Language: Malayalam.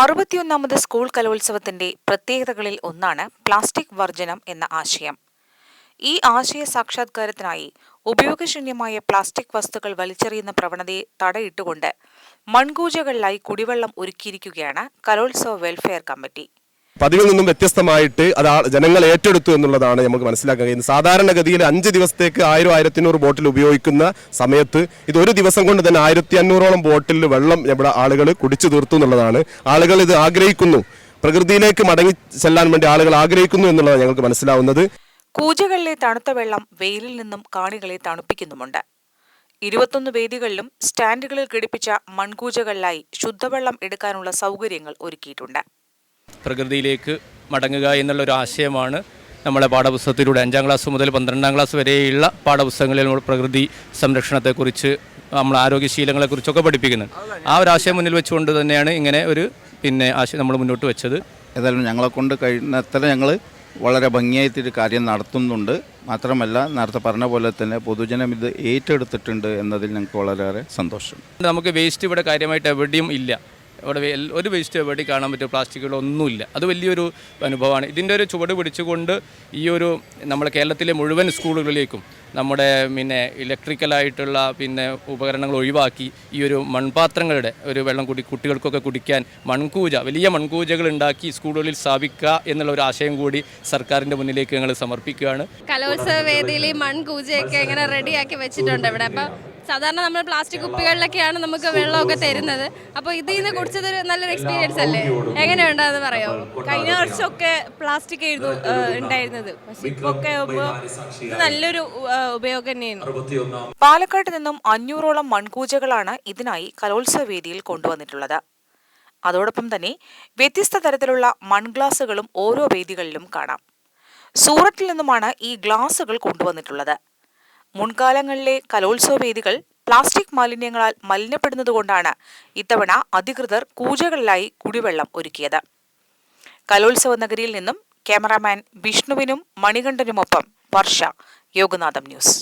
അറുപത്തിയൊന്നാമത് സ്കൂൾ കലോത്സവത്തിന്റെ പ്രത്യേകതകളിൽ ഒന്നാണ് പ്ലാസ്റ്റിക് വർജനം എന്ന ആശയം. ഈ ആശയ സാക്ഷാത്കാരത്തിനായി ഉപയോഗശൂന്യമായ പ്ലാസ്റ്റിക് വസ്തുക്കൾ വലിച്ചെറിയുന്ന പ്രവണതയെ തടയിട്ടുകൊണ്ട് മൺകൂജകളിലായി കുടിവെള്ളം ഒരുക്കിയിരിക്കുകയാണ് കലോത്സവ വെൽഫെയർ കമ്മിറ്റി. പതിവിൽ നിന്നും വ്യത്യസ്തമായിട്ട് അത് ജനങ്ങൾ ഏറ്റെടുത്തു എന്നുള്ളതാണ് നമുക്ക് മനസ്സിലാക്കാൻ കഴിയുന്നത്. സാധാരണഗതിയിൽ അഞ്ച് ദിവസത്തേക്ക് ആയിരം ആയിരത്തിനൂറ് ബോട്ടിൽ ഉപയോഗിക്കുന്ന സമയത്ത് ഇത് ഒരു ദിവസം കൊണ്ട് തന്നെ ആയിരത്തി അഞ്ഞൂറോളം ബോട്ടിൽ വെള്ളം ഇവിടെ ആളുകൾ കുടിച്ചു തീർത്തു എന്നുള്ളതാണ്. ആളുകൾ ഇത് ആഗ്രഹിക്കുന്നു. പ്രകൃതിയിലേക്ക് മടങ്ങി ചെല്ലാൻ വേണ്ടി ആളുകൾ ആഗ്രഹിക്കുന്നു എന്നുള്ളതാണ് ഞങ്ങൾക്ക് മനസ്സിലാവുന്നത്. കൂജകളിലെ തണുത്ത വെള്ളം വെയിലിൽ നിന്നും കാണികളെ തണുപ്പിക്കുന്നുമുണ്ട്. ഇരുപത്തൊന്ന് വേദികളിലും സ്റ്റാൻഡുകളിൽ ഘടിപ്പിച്ച മൺകൂജകളിലായി ശുദ്ധവെള്ളം എടുക്കാനുള്ള സൗകര്യങ്ങൾ ഒരുക്കിയിട്ടുണ്ട്. പ്രകൃതിയിലേക്ക് മടങ്ങുക എന്നുള്ളൊരു ആശയമാണ് നമ്മളെ പാഠപുസ്തകത്തിലൂടെ അഞ്ചാം ക്ലാസ് മുതൽ പന്ത്രണ്ടാം ക്ലാസ് വരെയുള്ള പാഠപുസ്തകങ്ങളിൽ നമ്മൾ പ്രകൃതി സംരക്ഷണത്തെക്കുറിച്ച് നമ്മൾ ആരോഗ്യശീലങ്ങളെക്കുറിച്ചൊക്കെ പഠിപ്പിക്കുന്നത് ആ ഒരു ആശയം മുന്നിൽ വെച്ചുകൊണ്ട് തന്നെയാണ് ഇങ്ങനെ ഒരു പിന്നെ ആശയം നമ്മൾ മുന്നോട്ട് വെച്ചത്. ഏതായാലും ഞങ്ങളെ കൊണ്ട് കഴിയുന്നത്ര ഞങ്ങൾ വളരെ ഭംഗിയായിട്ടൊരു കാര്യം നടത്തുന്നുണ്ട്. മാത്രമല്ല നേരത്തെ പറഞ്ഞ പോലെ തന്നെ പൊതുജനം ഇത് ഏറ്റെടുത്തിട്ടുണ്ട് എന്നതിൽ ഞങ്ങൾക്ക് വളരെയേറെ സന്തോഷം. നമുക്ക് വേസ്റ്റ് ഇവിടെ കാര്യമായിട്ട് എവിടെയും ഇല്ല. ഇവിടെ വേ- ഒരു വേസ്റ്റ് എവിടെ കാണാൻ പറ്റും പ്ലാസ്റ്റിക്കുകളൊന്നുമില്ല. അത് വലിയൊരു അനുഭവമാണ്. ഇതിന്റെ ഒരു ചുവട് പിടിച്ചുകൊണ്ട് ഈ ഒരു നമ്മുടെ കേരളത്തിലെ മുഴുവൻ സ്കൂളുകളിലേക്കും നമ്മുടെ പിന്നെ ഇലക്ട്രിക്കലായിട്ടുള്ള പിന്നെ ഉപകരണങ്ങൾ ഒഴിവാക്കി ഈ ഒരു മൺപാത്രങ്ങളുടെ ഒരു വെള്ളം കുടി കുട്ടികൾക്കൊക്കെ കുടിക്കാൻ മൺകൂജ വലിയ മൺകൂജകൾ ഉണ്ടാക്കി സ്കൂളുകളിൽ സ്ഥാപിക്കുക എന്നുള്ള ഒരു ആശയം കൂടി സർക്കാരിന്റെ മുന്നിലേക്ക് ഞങ്ങൾ സമർപ്പിക്കുകയാണ്. കലോത്സവ വേദിയിൽ ഈ മൺകൂജയൊക്കെ ഇങ്ങനെ റെഡിയാക്കി വെച്ചിട്ടുണ്ട് ഇവിടെ. അപ്പം സാധാരണ നമ്മൾ പ്ലാസ്റ്റിക് കുപ്പികളിലൊക്കെയാണ് നമുക്ക് വെള്ളമൊക്കെ തരുന്നത്. അപ്പോൾ ഇതിൽ നിന്ന് കുടിച്ചതൊരു നല്ലൊരു എക്സ്പീരിയൻസ് അല്ലേ? എങ്ങനെയുണ്ടെന്ന് പറയാമോ കഴിഞ്ഞ വർഷമൊക്കെ പ്ലാസ്റ്റിക് ആയിരുന്നു ഉണ്ടായിരുന്നത്. പക്ഷെ നല്ലൊരു ഉപയോഗം തന്നെയാണ്. പാലക്കാട് നിന്നും അഞ്ഞൂറോളം മൺകൂജകളാണ് ഇതിനായി കലോത്സവ വേദിയിൽ കൊണ്ടുവന്നിട്ടുള്ളത്. അതോടൊപ്പം തന്നെ വ്യത്യസ്ത തരത്തിലുള്ള മൺഗ്ലാസുകളും ഓരോ വേദികളിലും കാണാം. സൂറത്തിൽ നിന്നുമാണ് ഈ ഗ്ലാസുകൾ കൊണ്ടുവന്നിട്ടുള്ളത്. മുൻകാലങ്ങളിലെ കലോത്സവ വേദികൾ പ്ലാസ്റ്റിക് മാലിന്യങ്ങളാൽ മലിനപ്പെടുന്നതുകൊണ്ടാണ് ഇത്തവണ അധികൃതർ കൂജകളിലായി കുടിവെള്ളം ഒരുക്കിയത്. കലോത്സവ നഗരിയിൽ നിന്നും ക്യാമറാമാൻ വിഷ്ണുവിനും മണികണ്ഠനുമൊപ്പം വർഷ യോഗനാഥം ന്യൂസ്.